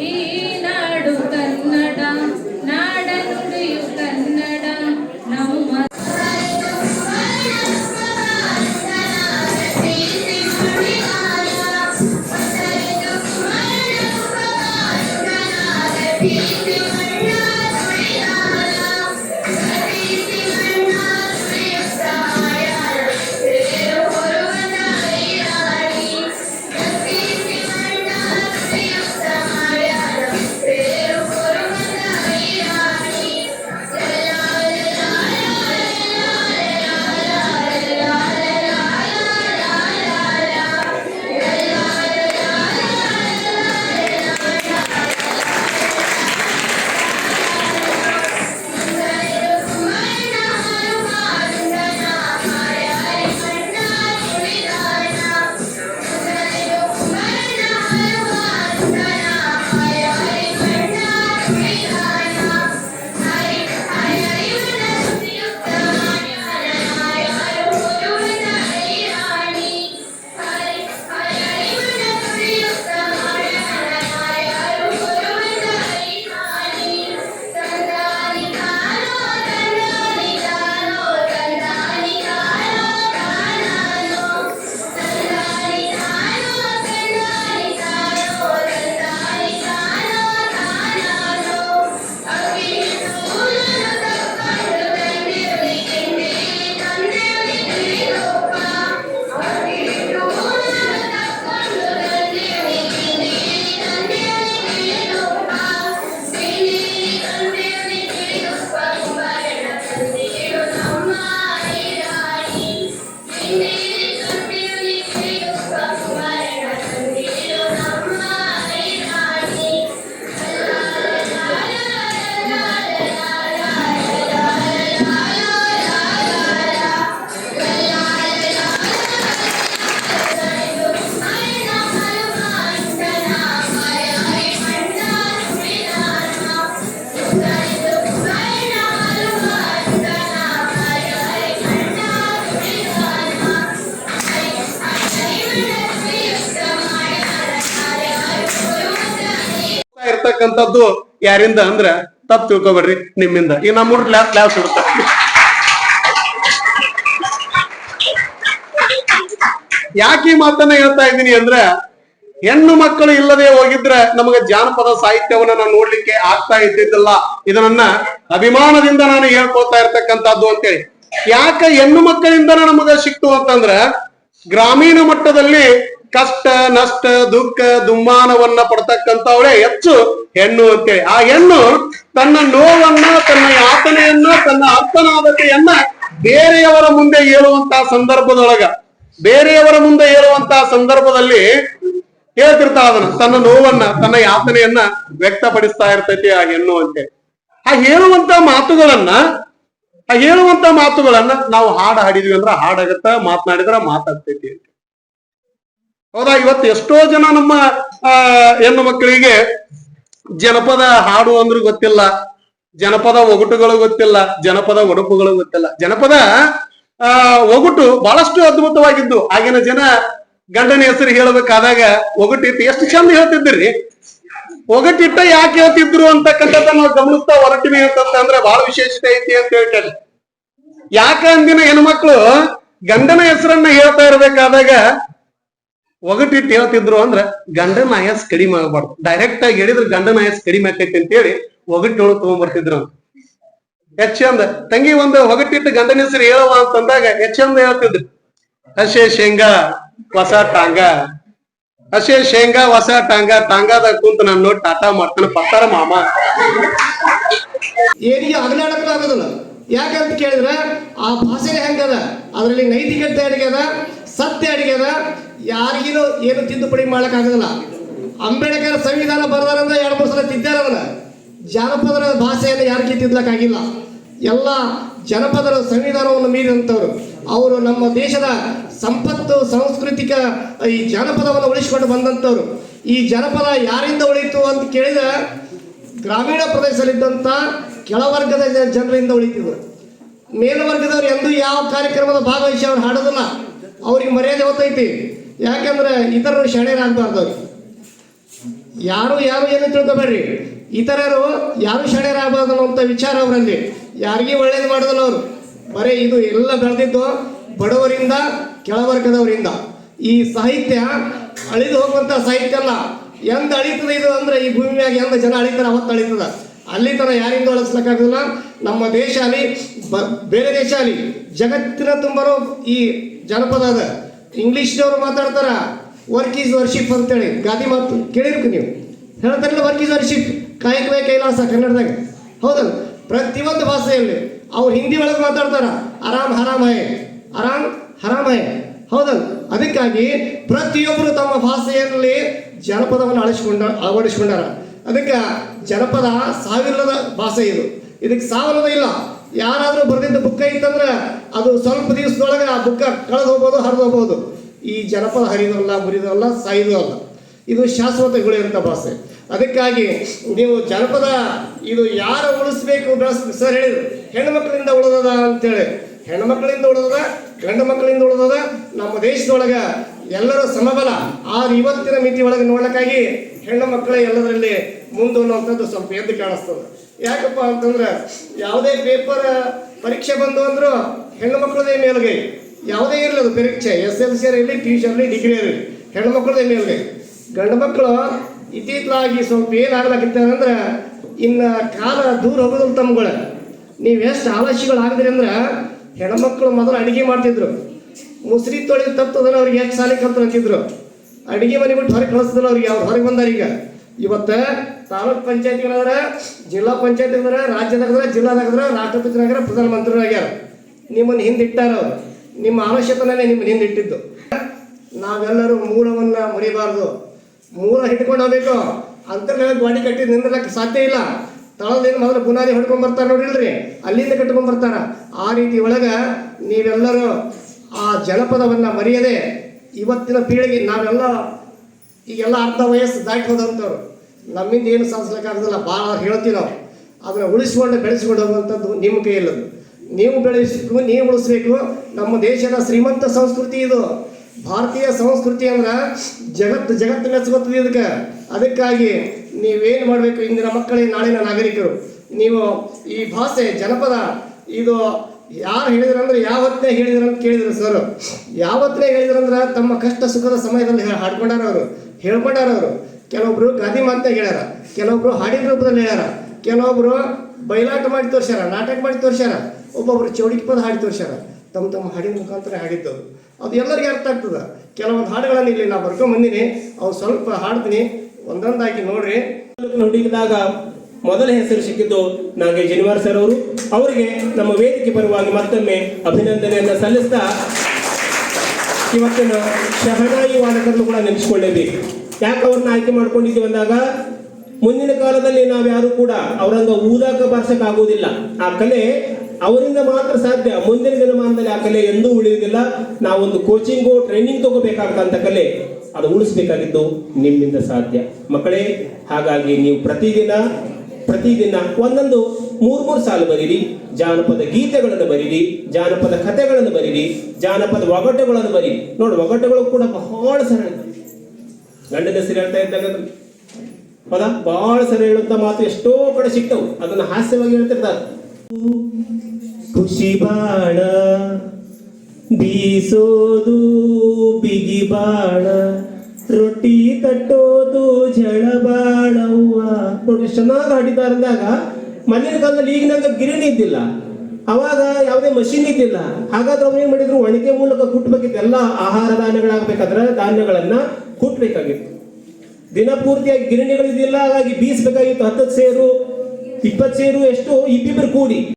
ಈ ನಾಡು ಇರ್ತಕ್ಕಂಥದ್ದು ಯಾರಿಂದ ಅಂದ್ರ ತಪ್ಪು ತಿಳ್ಕೊಬೇಡ್ರಿ ನಿಮ್ಮಿಂದ. ಈಗ ನಮ್ಮೂರ್ ಲ್ಯಾಬ್ ಲ್ಯಾಬ್ ಸಿಗುತ್ತೆ. ಯಾಕೆ ಈ ಮಾತನ್ನ ಹೇಳ್ತಾ ಇದ್ದೀನಿ ಅಂದ್ರ ಹೆಣ್ಣು ಮಕ್ಕಳು ಇಲ್ಲದೆ ಹೋಗಿದ್ರೆ ನಮಗೆ ಜಾನಪದ ಸಾಹಿತ್ಯವನ್ನ ನಾನು ನೋಡ್ಲಿಕ್ಕೆ ಆಗ್ತಾ ಇದ್ದಿದ್ದಿಲ್ಲ. ಇದನ್ನ ಅಭಿಮಾನದಿಂದ ನಾನು ಹೇಳ್ಕೊಳ್ತಾ ಇರ್ತಕ್ಕಂಥದ್ದು ಅಂತೇಳಿ. ಯಾಕೆ ಹೆಣ್ಣು ಮಕ್ಕಳಿಂದನ ನಮಗ ಸಿಕ್ತು ಅಂತಂದ್ರ ಗ್ರಾಮೀಣ ಮಟ್ಟದಲ್ಲಿ ಕಷ್ಟ, ನಷ್ಟ, ದುಃಖ, ದುಮ್ಮಾನವನ್ನ ಪಡ್ತಕ್ಕಂಥವಳೆ ಹೆಚ್ಚು ಹೆಣ್ಣು ಅಂತೇಳಿ. ಆ ಹೆಣ್ಣು ತನ್ನ ನೋವನ್ನ, ತನ್ನ ಯಾತನೆಯನ್ನ, ತನ್ನ ಅರ್ಥನಾದತೆಯನ್ನ ಬೇರೆಯವರ ಮುಂದೆ ಹೇಳುವಂತಹ ಸಂದರ್ಭದೊಳಗ, ಬೇರೆಯವರ ಮುಂದೆ ಹೇಳುವಂತಹ ಸಂದರ್ಭದಲ್ಲಿ ಹೇಳ್ತಿರ್ತಾ ಅದನ್ನ, ತನ್ನ ನೋವನ್ನ, ತನ್ನ ಯಾತನೆಯನ್ನ ವ್ಯಕ್ತಪಡಿಸ್ತಾ ಇರ್ತೈತಿ ಆ ಹೆಣ್ಣು ಅಂತೇಳಿ. ಆ ಹೇಳುವಂತ ಮಾತುಗಳನ್ನ, ಆ ಹೇಳುವಂತ ಮಾತುಗಳನ್ನ ನಾವು ಹಾಡು ಹಾಡಿದ್ವಿ ಅಂದ್ರ ಹಾಡಾಗತ್ತ, ಮಾತನಾಡಿದ್ರ ಮಾತಾಡ್ತೈತಿ ಹೌದಾ, ಇವತ್ತು ಎಷ್ಟೋ ಜನ ನಮ್ಮ ಹೆಣ್ಣು ಮಕ್ಕಳಿಗೆ ಜನಪದ ಹಾಡು ಅಂದ್ರೆ ಗೊತ್ತಿಲ್ಲ, ಜನಪದ ಒಗಟುಗಳು ಗೊತ್ತಿಲ್ಲ, ಜನಪದ ಒಡಪುಗಳು ಗೊತ್ತಿಲ್ಲ. ಜನಪದ, ಆ, ಒಗಟು ಬಹಳಷ್ಟು ಅದ್ಭುತವಾಗಿದ್ದು. ಆಗಿನ ಜನ ಗಂಡನ ಹೆಸರು ಹೇಳಬೇಕಾದಾಗ ಒಗಟಿಟ್ಟು ಎಷ್ಟು ಚಂದ ಹೇಳ್ತಿದ್ರಿ ಒಗಟಿಟ್ಟ ಯಾಕೆ ಹೇಳ್ತಿದ್ರು ಅಂತಕ್ಕಂಥದ್ದು ನಾವು ಗಮನಿಸ್ತಾ ಹೊರಟಿವಿ ಅಂತಂದ್ರೆ ಬಹಳ ವಿಶೇಷತೆ ಐತಿ ಅಂತ ಹೇಳ್ತಾರೆ ಯಾಕ ಅಂದಿನ ಹೆಣ್ಮಕ್ಳು ಗಂಡನ ಹೆಸರನ್ನ ಹೇಳ್ತಾ ಇರ್ಬೇಕಾದಾಗ ಒಗಟಿಟ್ಟು ಹೇಳ್ತಿದ್ರು ಅಂದ್ರ ಗಂಡನ ಆಯಾಸ್ ಕಡಿಮೆ ಆಗಬಾರ್ದು. ಡೈರೆಕ್ಟ್ ಆಗಿ ಹೇಳಿದ್ರೆ ಗಂಡನ ಆಯಾಸ್ ಕಡಿಮೆ ಅಂತ ಹೇಳಿ ಒಗಟ್ಟು ತಗೊಂಡ್ಬರ್ತಿದ್ರು ಹೆಚ್ಚಂದ ತಂಗಿ ಒಂದು ಒಗಟಿಟ್ಟು ಗಂಡನ ಹೆಸರು ಹೇಳುವ ಅಂತಂದಾಗ ಹೆಚ್ಚಂದ ಚಂದ ಹೇಳ್ತಿದ್ರು, ಹಸೆ ಶೇಂಗಾ ಹೊಸ ಟಾಂಗ, ಹಸೆ ಶೇಂಗಾ ಹೊಸ ಟಾಂಗ, ಟಾಂಗಾದಾಗ ಕುಂತ ನಾನು ಟಾಟಾ ಮಾಡ್ತಾನೆ ಪತ್ತಾರ ಮಾಮ. ಏನಿಗೆ ಅಗಲಾಡಕ್ಕೂ ಆಗೋದಿಲ್ಲ. ಯಾಕಂತ ಕೇಳಿದ್ರೆ, ಆ ಭಾಷೆ ಹೆಂಗದ? ಅದರಲ್ಲಿ ನೈತಿಕತೆ ಅಡಿಗೆದ, ಸತ್ಯ ಅಡಿಗೆದ ಯಾರಿಗಿನೂ ಏನು ತಿದ್ದುಪಡಿ ಮಾಡಕ್ ಆಗೋದಿಲ್ಲ ಅಂಬೇಡ್ಕರ್ ಸಂವಿಧಾನ ಬರದಾರಂದ್ರೆ ಎರಡು ಮೂರು ಸಲ ತಿದ್ದಾರ ಅದನ್ನ ಜಾನಪದರ ಭಾಷೆಯನ್ನು ಯಾರಿಗೆ ತಿದ್ದಕ್ಕಾಗಿಲ್ಲ ಎಲ್ಲ ಜನಪದರ ಸಂವಿಧಾನವನ್ನು ಮೀರಿದಂಥವ್ರು. ಅವರು ನಮ್ಮ ದೇಶದ ಸಂಪತ್ತು, ಸಾಂಸ್ಕೃತಿಕ ಈ ಜಾನಪದವನ್ನು ಉಳಿಸಿಕೊಂಡು ಬಂದಂಥವ್ರು. ಈ ಜನಪದ ಯಾರಿಂದ ಉಳಿತು ಅಂತ ಕೇಳಿದ ಗ್ರಾಮೀಣ ಪ್ರದೇಶದಲ್ಲಿದ್ದಂಥ ಕೆಳವರ್ಗದ ಜನರಿಂದ ಉಳಿತಿದ್ರು ಮೇಲ್ವರ್ಗದವ್ರು ಎಂದೂ ಯಾವ ಕಾರ್ಯಕ್ರಮದ ಭಾಗವಹಿಸಿ ಅವ್ರು ಹಾಡೋದಿಲ್ಲ. ಅವ್ರಿಗೆ ಮರ್ಯಾದೆ ಗೊತ್ತೈತಿ ಯಾಕಂದ್ರೆ ಇತರರು ಶಾಣೆರಾಗಬಾರ್ದು ಅವ್ರು ಯಾರು ಯಾರು ಏನು ತಿಳ್ಕೊಬೇಡ್ರಿ? ಇತರರು ಯಾರು ಶರೀರ ಆಗ್ಬಾರ್ದು ಅಂತ ವಿಚಾರ ಅವರಲ್ಲಿ. ಯಾರಿಗೆ ಒಳ್ಳೇದು ಮಾಡಿದಲ್ಲ ಅವರು? ಬರೀ ಇದು ಎಲ್ಲ ಬೆಳೆದಿದ್ದು ಬಡವರಿಂದ, ಕೆಳವರ್ಗದವರಿಂದ. ಈ ಸಾಹಿತ್ಯ ಅಳಿದು ಹೋಗುವಂಥ ಸಾಹಿತ್ಯ ಅಲ್ಲ. ಎಂದ ಅಳಿತದ ಇದು ಅಂದ್ರೆ ಈ ಭೂಮಿ ಮ್ಯಾಗ ಎಂದ ಜನ ಅಳಿತಾರ, ಅವತ್ತು ಅಳಿತದ. ಅಲ್ಲಿ ತನ ಯಾರಿಂದ ಅಳಿಸ್ಲಿಕ್ಕಾಗೋದಿಲ್ಲ. ನಮ್ಮ ದೇಶ ಅಲ್ಲಿ ಬೇರೆ ದೇಶ ಅಲ್ಲಿ ಜಗತ್ತಿನ ತುಂಬರು ಈ ಜನಪದ ಅದ. ಇಂಗ್ಲೀಷ್ನವ್ರು ಮಾತಾಡ್ತಾರ? ವರ್ಕ್ ಈಸ್ ವರ್ಷಿಪ್ ಅಂತೇಳಿ. ಗಾದಿ ಮಾತು ಕೇಳಿರ್ಬೇಕು ನೀವು. ಹೇಳ್ತಾರಲ್ಲ ವರ್ಕ್ ಈಸ್ ವರ್ಷಿಪ್ ಕಾಯಕವೇ ಕೈಲಾಸ ಕನ್ನಡದಾಗ. ಹೌದಲ್ಲ? ಪ್ರತಿಯೊಂದು ಭಾಷೆಯಲ್ಲಿ ಅವ್ರು ಹಿಂದಿ ಒಳಗೆ ಮಾತಾಡ್ತಾರ? ಆರಾಮ್ ಹರಾಮ್ ಹೈ ಆರಾಮ್ ಹರಾಮ್ ಹೈ ಹೌದಲ್ಲ? ಅದಕ್ಕಾಗಿ ಪ್ರತಿಯೊಬ್ಬರು ತಮ್ಮ ಭಾಷೆಯಲ್ಲಿ ಜನಪದವನ್ನು ಅಳಿಸ್ಕೊಂಡ ಅಳವಡಿಸ್ಕೊಂಡಾರ. ಅದಕ್ಕೆ ಜನಪದ ಸಾವಿರದ ಭಾಷೆ ಇದು. ಇದಕ್ಕೆ ಸಾವಿರದ ಇಲ್ಲ. ಯಾರಾದರೂ ಬರೆದಿದ್ದ ಬುಕ್ಕ ಇತ್ತಂದ್ರೆ ಅದು ಸ್ವಲ್ಪ ದಿವಸದೊಳಗೆ ಆ ಬುಕ್ಕ ಕಳೆದು ಹೋಗ್ಬೋದು ಹರಿದು ಹೋಗ್ಬೋದು ಈ ಜನಪದ ಹರಿದಲ್ಲ ಮುರಿದಲ್ಲ ಸಾಯಿದವಲ್ಲ ಇದು ಶಾಶ್ವತ ಗುಳಿಯಂಥ ಭಾಷೆ ಅದಕ್ಕಾಗಿ ನೀವು ಜನಪದ ಇದು ಯಾರು ಉಳಿಸ್ಬೇಕು ಬೆಳೆಸ್, ಸರ್ ಹೇಳಿದ್ರು, ಹೆಣ್ಣು ಮಕ್ಕಳಿಂದ ಉಳಿದದ ಅಂತೇಳಿ. ಹೆಣ್ಣು ಮಕ್ಕಳಿಂದ ಉಳಿದದ, ಗಂಡು ಮಕ್ಕಳಿಂದ ಉಳಿದದ, ನಮ್ಮ ದೇಶದೊಳಗೆ ಎಲ್ಲರ ಸಮಬಲ. ಆ ಇವತ್ತಿನ ಮಿತಿ ಒಳಗೆ ನೋಡೋಕ್ಕಾಗಿ ಹೆಣ್ಣು ಮಕ್ಕಳೇ ಎಲ್ಲದರಲ್ಲಿ ಮುಂದೆ ಅನ್ನುವಂಥದ್ದು ಸ್ವಲ್ಪ ಎದ್ದು ಕಾಣಿಸ್ತದೆ. ಯಾಕಪ್ಪ ಅಂತಂದ್ರೆ ಯಾವುದೇ ಪೇಪರ್, ಪರೀಕ್ಷೆ ಬಂದು ಅಂದ್ರೂ ಹೆಣ್ಣು ಮಕ್ಕಳದೇ ಮೇಲ್ಗೈ. ಯಾವುದೇ ಇರಲಿ ಅದು ಪರೀಕ್ಷೆ. ಎಸ್ ಎಲ್ ಸಿ ಇರಲಿ, ಪಿ ಯು ಇರಲಿ, ಡಿಗ್ರಿ ಇರಲಿ. ಹೆಣ್ಣು ಮಕ್ಕಳದೇ ಮೇಲ್ಗೈ. ಗಂಡು ಮಕ್ಕಳು ಇತ್ತೀಚಲಾಗಿ ಸ್ವಲ್ಪ ಅಂದ್ರೆ ಇನ್ನು ಕಾಲ ದೂರ ಹೋಗೋದಿಲ್ಲ ತಮ್ಗಳ. ನೀವು ಎಷ್ಟು ಆಗಿದ್ರಿ ಅಂದ್ರೆ ಹೆಣ್ಮಕ್ಳು ಮೊದಲು ಅಡುಗೆ ಮಾಡ್ತಿದ್ರು. ಮುಸ್ರಿ ತೊಳೆದು ತಪ್ಪದನ್ನ ಅವ್ರಿಗೆ ಎಷ್ಟು ಸಾಲಿ ಕಲ್ತು ಅಂತಿದ್ರು ಅಡುಗೆ ಮನೆ ಬಿಟ್ಟು ಹೊರಗೆ ಕಳಿಸ್ತಿದ್ರು ಅವ್ರಿಗೆ. ಅವ್ರು ಹೊರಗೆ ಬಂದಾರೀಗ. ಇವತ್ತ ತಾಲೂಕ್ ಪಂಚಾಯತಿಗಳಾದ್ರ ಜಿಲ್ಲಾ ಪಂಚಾಯತಿಗಳಾದ್ರ ರಾಜ್ಯದಾಗದ್ರ ಜಿಲ್ಲಾದಾಗದ್ರ ಪ್ರಧಾನಮಂತ್ರಿ ಆಗ್ಯಾರ. ನಿಮ್ಮನ್ನು ಹಿಂದಿಟ್ಟಾರ ಅವರು. ನಿಮ್ಮ ಅವಶ್ಯಕತೆ ನಿಮ್ಮನ್ನು ಹಿಂದಿಟ್ಟಿದ್ದು. ನಾವೆಲ್ಲರೂ ಮೂಲವನ್ನ ಮರಿಬಾರ್ದು. ಮೂಲ ಹಿಡ್ಕೊಂಡು ಹೋಗ್ಬೇಕು. ಅಂತರ್ಗತ ಗಾಡಿ ಕಟ್ಟಿ ನಿಂದ್ರಕ್ಕೆ ಸಾಧ್ಯ ಇಲ್ಲ. ತಳದಿಂದ ಮೊದಲು ಬುನಾದಿ ಹೊಡ್ಕೊಂಡ್ ಬರ್ತಾರೆ ನೋಡಿಲ್ರಿ ಅಲ್ಲಿಂದ ಕಟ್ಕೊಂಡ್ ಬರ್ತಾರ. ಆ ರೀತಿ ಒಳಗ ನೀವೆಲ್ಲರೂ ಆ ಜನಪದವನ್ನು ಮರೆಯದೆ, ಇವತ್ತಿನ ಪೀಳಿಗೆ ನಾವೆಲ್ಲ ಈಗೆಲ್ಲ ಅರ್ಧ ವಯಸ್ಸು ದಾಟಿ ಹೋದಂಥವ್ರು. ನಮ್ಮಿಂದ ಏನು ಸಾಧಿಸ್ಲಿಕ್ಕಾಗೋದಿಲ್ಲ, ಭಾಳ ಹೇಳ್ತೀವಿ ನಾವು. ಅದನ್ನು ಉಳಿಸಿಕೊಂಡು ಬೆಳೆಸ್ಕೊಂಡು ಹೋಗುವಂಥದ್ದು ನಿಮ್ಮ ಕೈಯಲ್ಲದು ನೀವು ಬೆಳೆಸಬೇಕು, ನೀವು ಉಳಿಸ್ಬೇಕು, ನಮ್ಮ ದೇಶದ ಶ್ರೀಮಂತ ಸಂಸ್ಕೃತಿ ಇದು. ಭಾರತೀಯ ಸಂಸ್ಕೃತಿ ಅಂದ್ರೆ ಜಗತ್ತು ಜಗತ್ತು ಮೆಚ್ಚುಗೊತ್ತದೆ ಇದಕ್ಕೆ. ಅದಕ್ಕಾಗಿ ನೀವೇನು ಮಾಡಬೇಕು ಇಂದಿನ ಮಕ್ಕಳಿಗೆ ನಾಳಿನ ನಾಗರಿಕರು? ನೀವು ಈ ಭಾಷೆ, ಜನಪದ, ಇದು ಯಾರು ಹೇಳಿದ್ರಂದ್ರೆ ಯಾವತ್ತೇ ಹೇಳಿದ್ರಂತ ಕೇಳಿದ್ರು ಸರ್ ಯಾವತ್ತೇ ಹೇಳಿದ್ರಂದ್ರೆ ತಮ್ಮ ಕಷ್ಟ, ಸುಖದ ಸಮಯದಲ್ಲಿ ಹಾಡ್ಕೊಂಡಾರ ಅವರು ಹೇಳ್ಕೊಂಡಾರ ಅವರು ಕೆಲವೊಬ್ರು ಗಾದಿ ಮಾತನ್ನ ಹೇಳ್ಯಾರ, ಕೆಲವೊಬ್ರು ಹಾಡಿನ ರೂಪದಲ್ಲಿ ಹೇಳ್ಯಾರ, ಕೆಲವೊಬ್ರು ಬಯಲಾಟ ಮಾಡಿ ತೋರಿಸ್ಯಾರ, ನಾಟಕ ಮಾಡಿ ತೋರಿಸ್ಯಾರ, ಒಬ್ಬೊಬ್ರು ಚೌಡಿಕೆ ಪದ ಹಾಡಿ ತೋರಿಸ್ಯಾರ, ತಮ್ಮ ತಮ್ಮ ಹಾಡಿನ ಮುಖಾಂತರ ಹಾಡಿದ್ದು ಅದು ಎಲ್ಲರಿಗೂ ಅರ್ಥ ಆಗ್ತದೆ. ಕೆಲವೊಂದು ಹಾಡುಗಳನ್ನು ಇಲ್ಲಿ ನಾ ಬರ್ಕೊಂಡ್ ಬಂದೀನಿ, ಅವು ಸ್ವಲ್ಪ ಹಾಡ್ತೀನಿ, ಒಂದೊಂದಾಗಿ ನೋಡ್ರಿ. ಹುಡುಗಿದಾಗ ಮೊದಲ ಹೆಸರು ಸಿಕ್ಕಿದ್ದು ನಾಗೇ ಜನಿವಾರ್ ಸರ್ ಅವರು. ಅವರಿಗೆ ನಮ್ಮ ವೇದಿಕೆ ಪರವಾಗಿ ಮತ್ತೊಮ್ಮೆ ಅಭಿನಂದನೆಯನ್ನು ಸಲ್ಲಿಸ್ತಾ, ಇವತ್ತಿನ ಶಹನಾಯಿ ವಾದಕರನ್ನು ಕೂಡ ನೆನೆಸ್ಕೊಳ್ಳೇಬೇಕು. ಯಾಕೆ ಅವ್ರನ್ನ ಆಯ್ಕೆ ಮಾಡ್ಕೊಂಡಿದ್ದೀವಿ ಅಂದಾಗ, ಮುಂದಿನ ಕಾಲದಲ್ಲಿ ನಾವ್ಯಾರು ಕೂಡ ಅವರಂಗ ಊದಾಕ ಬಾರ್ಸಕ್ ಆಗುವುದಿಲ್ಲ ಆ ಕಲೆ ಅವರಿಂದ ಮಾತ್ರ ಸಾಧ್ಯ. ಮುಂದಿನ ದಿನಮಾನದಲ್ಲಿ ಆ ಕಲೆ ಎಂದೂ ಉಳಿಯುವುದಿಲ್ಲ. ನಾವೊಂದು ಕೋಚಿಂಗು ಟ್ರೈನಿಂಗ್ ತಗೋಬೇಕಾದಂತ ಕಲೆ ಅದು ಉಳಿಸ್ಬೇಕಾಗಿದ್ದು ನಿಮ್ಮಿಂದ ಸಾಧ್ಯ. ಮಕ್ಕಳೇ, ಹಾಗಾಗಿ ನೀವು ಪ್ರತಿದಿನ ಪ್ರತಿದಿನ ಒಂದೊಂದು ಮೂರ್ ಮೂರು ಸಾಲು ಬರೀರಿ. ಜಾನಪದ ಗೀತೆಗಳನ್ನು ಬರೀರಿ, ಜಾನಪದ ಕಥೆಗಳನ್ನು ಬರೀರಿ, ಜಾನಪದ ಒಗಟುಗಳನ್ನು ಬರೀರಿ. ನೋಡಿ, ಒಗಟುಗಳು ಕೂಡ ಬಹಳ ಸರಳ. ಗಂಡನ ಹೆಸರು ಹೇಳ್ತಾ ಇದ್ದಾಗ ಪದ ಹೌದಾ ಬಹಳ ಸರಿ ಹೇಳುವಂತ ಮಾತು ಎಷ್ಟೋ ಕಡೆ ಸಿಗ್ತವು ಅದನ್ನ ಹಾಸ್ಯವಾಗಿ ಹೇಳ್ತಿರ್ತಾರೆ. ಖುಷಿ ಬಾಣ ಬೀಸೋದು ಬಿಗಿ ಬಾಣ ರೊಟ್ಟಿ ತಟ್ಟೋದು ಜಳ ಬಾಳವ್ವ. ನೋಡಿ ಚೆನ್ನಾಗಿ ಹಾಡಿದ್ದಾರೆ ಅಂದಾಗ ಮಣ್ಣಿನ ಕಾಲದಲ್ಲಿ ಈಗಿನಾಗ ಗಿರಣಿ ಇದ್ದಿಲ್ಲ. ಅವಾಗ ಯಾವುದೇ ಮಷಿನ್ ಇದ್ದಿಲ್ಲ. ಹಾಗಾದ್ರೆ ಅವ್ರು ಏನ್ ಮಾಡಿದ್ರು? ಒಣಗೆ ಮೂಲಕ ಕುಟ್ಬೇಕಿತ್ತು. ಎಲ್ಲ ಆಹಾರ ಧಾನ್ಯಗಳಾಗಬೇಕಾದ್ರೆ ಧಾನ್ಯಗಳನ್ನ ಕುಟ್ಬೇಕಾಗಿತ್ತು. ದಿನ ಪೂರ್ತಿಯಾಗಿ ಗಿರಣಿಗಳಿದೆಯಲ್ಲ ಹಾಗಾಗಿ ಬೀಸ್ಬೇಕಾಗಿತ್ತು. ಹತ್ತತ್ತು ಸೇರು ಇಪ್ಪತ್ತು ಸೇರು ಎಷ್ಟು ಇಬ್ಬಿಬ್ಬರು ಕೂಡಿ.